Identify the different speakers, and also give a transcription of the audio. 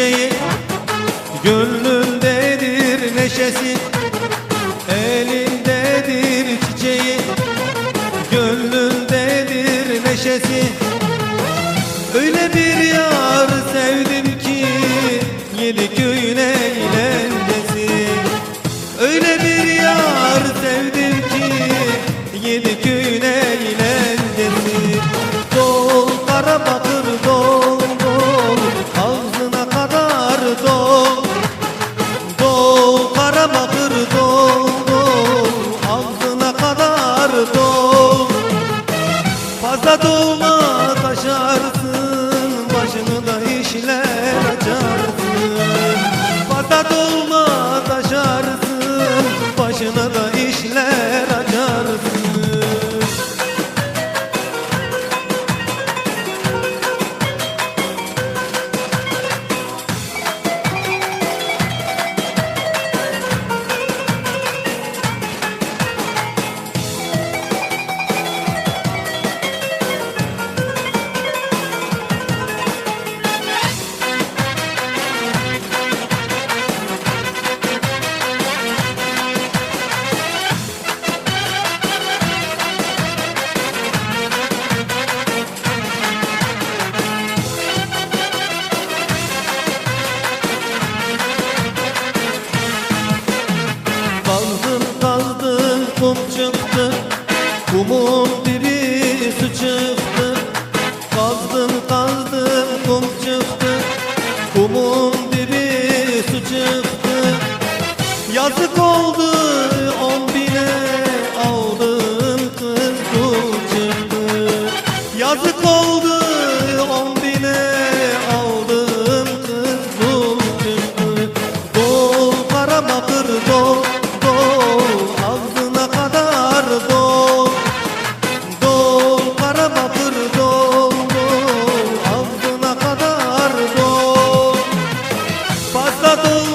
Speaker 1: கையிலேயே Fazla doğma kum çıktı Kumun diri çıktı. Kazdım kazdım kum çıktı. Kumun কত